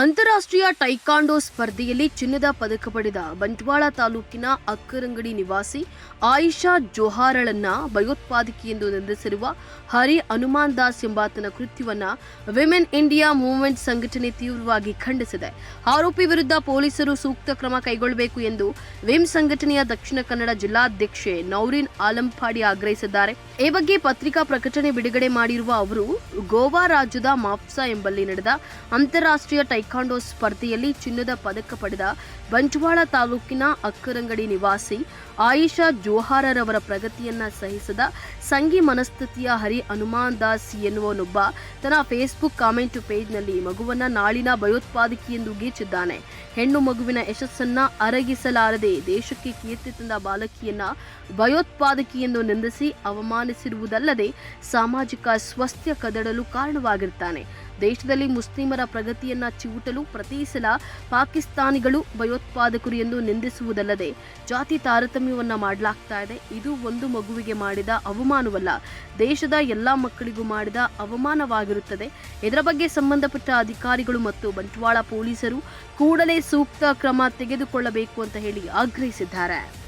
ಅಂತಾರಾಷ್ಟ್ರೀಯ ಟೈಕಾಂಡೋ ಸ್ಪರ್ಧೆಯಲ್ಲಿ ಚಿನ್ನದ ಪದಕ ಪಡೆದ ಬಂಟ್ವಾಳ ತಾಲೂಕಿನ ಅಕ್ಕರಂಗಡಿ ನಿವಾಸಿ ಆಯಿಷಾ ಜೋಹಾರಳನ್ನ ಭಯೋತ್ಪಾದಕಿ ಎಂದು ನಿಂದಿಸಿರುವ ಹರಿ ಹನುಮಾನ್ ದಾಸ್ ಎಂಬಾತನ ಕೃತ್ಯವನ್ನ ವಿಮೆನ್ ಇಂಡಿಯಾ ಮೂವ್ಮೆಂಟ್ ಸಂಘಟನೆ ತೀವ್ರವಾಗಿ ಖಂಡಿಸಿದೆ. ಆರೋಪಿ ವಿರುದ್ಧ ಪೊಲೀಸರು ಸೂಕ್ತ ಕ್ರಮ ಕೈಗೊಳ್ಳಬೇಕು ಎಂದು ವಿಮ್ ಸಂಘಟನೆಯ ದಕ್ಷಿಣ ಕನ್ನಡ ಜಿಲ್ಲಾಧ್ಯಕ್ಷೆ ನೌರಿನ್ ಆಲಂಪಾಡಿ ಆಗ್ರಹಿಸಿದ್ದಾರೆ. ಈ ಬಗ್ಗೆ ಪತ್ರಿಕಾ ಪ್ರಕಟಣೆ ಬಿಡುಗಡೆ ಮಾಡಿರುವ ಅವರು, ಗೋವಾ ರಾಜ್ಯದ ಮಾಪ್ಸಾ ಎಂಬಲ್ಲಿ ನಡೆದ ಅಂತಾರಾಷ್ಟ್ರೀಯ ಟೈಕಾಂಡೋ ಸ್ಪರ್ಧೆಯಲ್ಲಿ ಚಿನ್ನದ ಪದಕ ಪಡೆದ ಬಂಟ್ವಾಳ ತಾಲೂಕಿನ ಅಕ್ಕರಂಗಡಿ ನಿವಾಸಿ ಆಯಿಷಾ ಜೋಹಾರರವರ ಪ್ರಗತಿಯನ್ನ ಸಹಿಸದ ಸಂಗಿ ಮನಸ್ಥಿತಿಯ ಹರಿ ಹನುಮಾನ್ ದಾಸ್ ಎನ್ನುವನೊಬ್ಬ ತನ್ನ ಫೇಸ್ಬುಕ್ ಕಾಮೆಂಟ್ ಪೇಜ್ನಲ್ಲಿ ಮಗುವನ್ನ ನಾಳಿನ ಭಯೋತ್ಪಾದಕಿ ಎಂದು ಗೀಚಿದ್ದಾನೆ. ಹೆಣ್ಣು ಮಗುವಿನ ಯಶಸ್ಸನ್ನ ಅರಗಿಸಲಾರದೆ ದೇಶಕ್ಕೆ ಕೀರ್ತಿ ತಂದ ಬಾಲಕಿಯನ್ನ ಭಯೋತ್ಪಾದಕಿ ಎಂದು ನಿಂದಿಸಿ ಅವಮಾನಿಸಿರುವುದಲ್ಲದೆ ಸಾಮಾಜಿಕ ಸ್ವಸ್ಥ ಕದಡಲು ಕಾರಣವಾಗಿರ್ತಾನೆ. ದೇಶದಲ್ಲಿ ಮುಸ್ಲಿಮರ ಪ್ರಗತಿಯನ್ನ ಚಿವುಟಲು ಪ್ರತಿ ಸಲ ಪಾಕಿಸ್ತಾನಿಗಳು ಭಯೋತ್ಪಾದಕರು ಎಂದು ನಿಂದಿಸುವುದಲ್ಲದೆ ಜಾತಿ ತಾರತಮ್ಯವನ್ನ ಮಾಡಲಾಗ್ತಾ ಇದೆ. ಇದು ಒಂದು ಮಗುವಿಗೆ ಮಾಡಿದ ಅವಮಾನವಲ್ಲ. ದೇಶದ ಎಲ್ಲಾ ಮಕ್ಕಳಿಗೂ ಮಾಡಿದ ಅವಮಾನವಾಗಿರುತ್ತದೆ. ಇದರ ಬಗ್ಗೆ ಸಂಬಂಧಪಟ್ಟ ಅಧಿಕಾರಿಗಳು ಮತ್ತು ಬಂಟ್ವಾಳ ಪೊಲೀಸರು ಕೂಡಲೇ ಸೂಕ್ತ ಕ್ರಮ ತೆಗೆದುಕೊಳ್ಳಬೇಕು ಅಂತ ಹೇಳಿ ಆಗ್ರಹಿಸಿದ್ದಾರೆ.